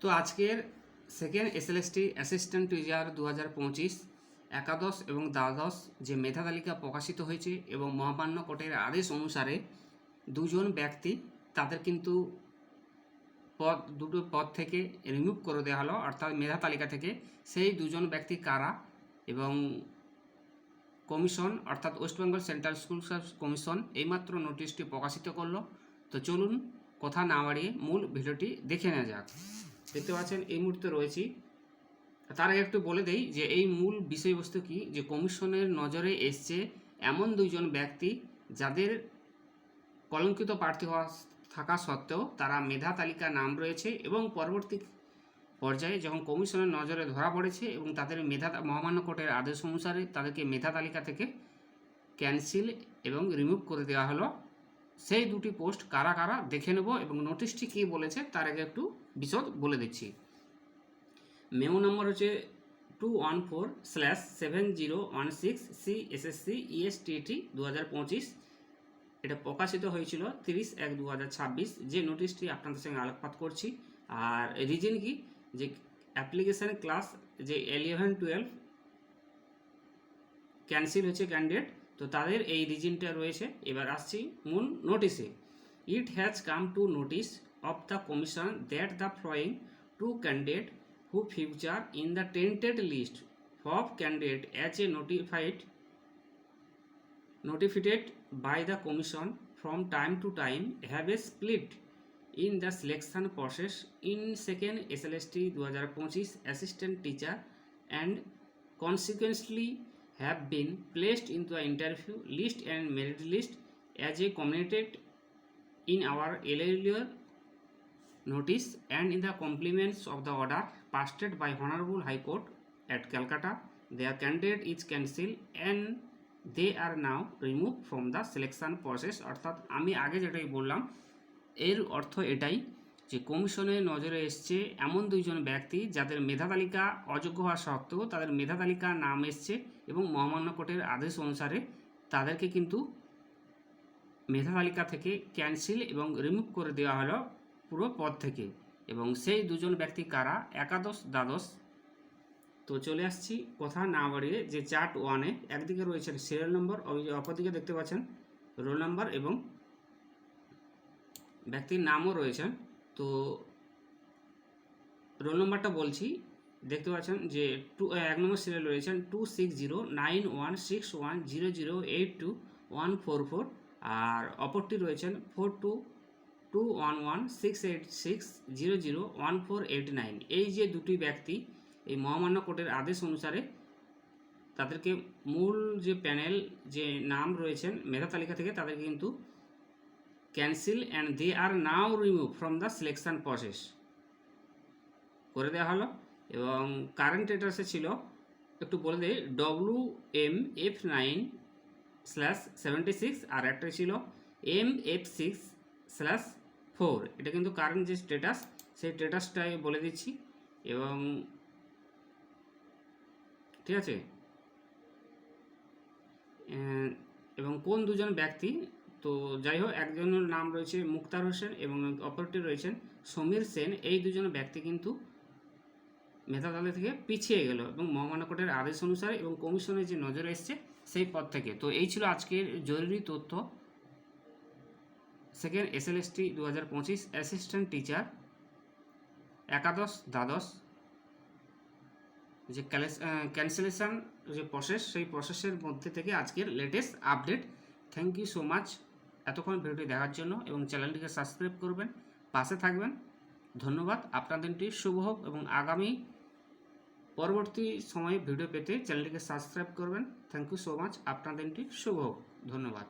তো আজকের second SLST assistant teacher দু হাজার পঁচিশ, একাদশ এবং দ্বাদশ যে মেধা তালিকা প্রকাশিত হয়েছে এবং মহামান্য কোর্টের আদেশ অনুসারে দুজন ব্যক্তি তাদের কিন্তু পদ, দুটো পদ থেকে রিমুভ করে দেওয়া হলো, অর্থাৎ মেধা তালিকা থেকে। সেই দুজন ব্যক্তি কারা এবং কমিশন, অর্থাৎ West Bengal central school commission এইমাত্র নোটিশটি প্রকাশিত করল। তো চলুন, কথা না বাড়িয়ে মূল ভিডিওটি দেখে নেওয়া যাক। দেখতে পাচ্ছেন, এই মুহূর্তে রয়েছি। তার আগে একটু বলে দেই যে এই মূল বিষয়বস্তু কি? যে কমিশনের নজরে এসছে এমন দুইজন ব্যক্তি যাদের কলঙ্কিত প্রার্থী হওয়া থাকা সত্ত্বেও তারা মেধা তালিকা নাম রয়েছে এবং পরবর্তী পর্যায়ে যখন কমিশনের নজরে ধরা পড়েছে এবং তাদের মেধা মহামান্য কোর্টের আদেশ অনুসারে তাদেরকে মেধা তালিকা থেকে ক্যান্সেল এবং রিমুভ করে দেওয়া হলো। সেই দুটি পোস্ট কারা কারা দেখে নেব এবং নোটিশটি কী বলেছে তার আগে একটু বিশদ বলে দিচ্ছি। মেমো নম্বর হচ্ছে two one four slash seven zero one six C S S SSC ESTT দু হাজার পঁচিশ। এটা প্রকাশিত হয়েছিল তিরিশ এক দু হাজার ছাব্বিশ। যে নোটিশটি আপনাদের সঙ্গে আলোকপাত করছি। আর রিজন কি? যে অ্যাপ্লিকেশান ক্লাস যে ইলেভেন টুয়েলভ ক্যান্সেল হয়েছে ক্যান্ডিডেট তো তাদের এই রিজিনটা রয়েছে। এবার আসছি মূল নোটিশে। It has come to notice of the commission that the following two candidate who feature in the tainted list of candidate as a notified notified by the commission from time to time have a split in the selection process in second S L S T দু হাজার পঁচিশ assistant teacher and consequently have been placed into the interview list and merit list as a communicated in our earlier notice and in the compliments of the order passed by Honorable High Court at Calcutta, their candidate is cancelled and they are now remove from the selection process অর্থাৎ আমি আগে যেটাই বললাম এর অর্থ এটাই যে কমিশনের নজরে এসছে এমন দুইজন ব্যক্তি যাদের মেধা তালিকা অযোগ্য হওয়া সত্ত্বেও তাদের মেধা তালিকা নাম এসছে এবং মহামান্য কোর্টের আদেশ অনুসারে তাদেরকে কিন্তু মেধা তালিকা থেকে ক্যান্সেল এবং রিমুভ করে দেওয়া হলো পুরো পদ থেকে। এবং সেই দুজন ব্যক্তি কারা? একাদশ, দ্বাদশ। তো চলে আসছি কথা না বাড়িয়ে যে চার্ট ওয়ানে একদিকে রয়েছে সিরিয়াল নম্বর অপরদিকে দেখতে পাচ্ছেন রোল নাম্বার এবং ব্যক্তির নামও রয়েছেন। তো রোল নাম্বারটা বলছি। দেখতে পাচ্ছেন যে টু এক নম্বর সিরিয়াল রয়েছেন two six zero nine one six one zero zero eight two one four four আর অপরটি রয়েছেন four two two one one six eight six zero zero one four eight nine এই যে দুটি ব্যক্তি, এই মহামান্য কোর্টের আদেশ অনুসারে তাদেরকে মূল যে প্যানেল যে নাম রয়েছেন মেধা তালিকা থেকে তাদেরকে কিন্তু cancel and they are now remove from the selection process. করে দেওয়া হলো এবং কারেন্ট অ্যাড্রেসে ছিল, একটু বলে দিই W M F nine slash seventy six আর একটা ছিল M F six slash four এটা কিন্তু কারেন্ট যে স্ট্যাটাস সেই স্ট্যাটাসটাই বলে দিচ্ছি এবং ঠিক আছে? এবং কোন দুজন ব্যক্তি তো যাই হোক, একজনের নাম রয়েছে মুক্তার হোসেন এবং অপরটি রয়েছেন সমীর সেন। এই দুজন ব্যক্তি কিন্তু মেধাতালি থেকে পিছিয়ে গেল এবং মহামান্য কোর্টের আদেশ অনুসারে এবং কমিশনের যে নজরে এসছে সেই পদ থেকে। তো এই ছিল আজকের জরুরি তথ্য। সেকেন্ড এসএলএসটি দু হাজার পঁচিশ অ্যাসিস্ট্যান্ট টিচার, একাদশ দ্বাদশ, যে ক্যান্সেলেশন যে প্রসেস, সেই প্রসেসের মধ্যে থেকে আজকের latest update. Thank you so much. এতক্ষণ ভিডিওটি দেখার জন্য এবং চ্যানেলটিকে সাবস্ক্রাইব করবেন, পাশে থাকবেন। ধন্যবাদ, আপনার দিনটি শুভ হোক এবং আগামী পরবর্তী সময়ে ভিডিও পেতে চ্যানেলটিকে সাবস্ক্রাইব করবেন। থ্যাংক ইউ সো মাচ, আপনার দিনটি শুভ হোক। ধন্যবাদ।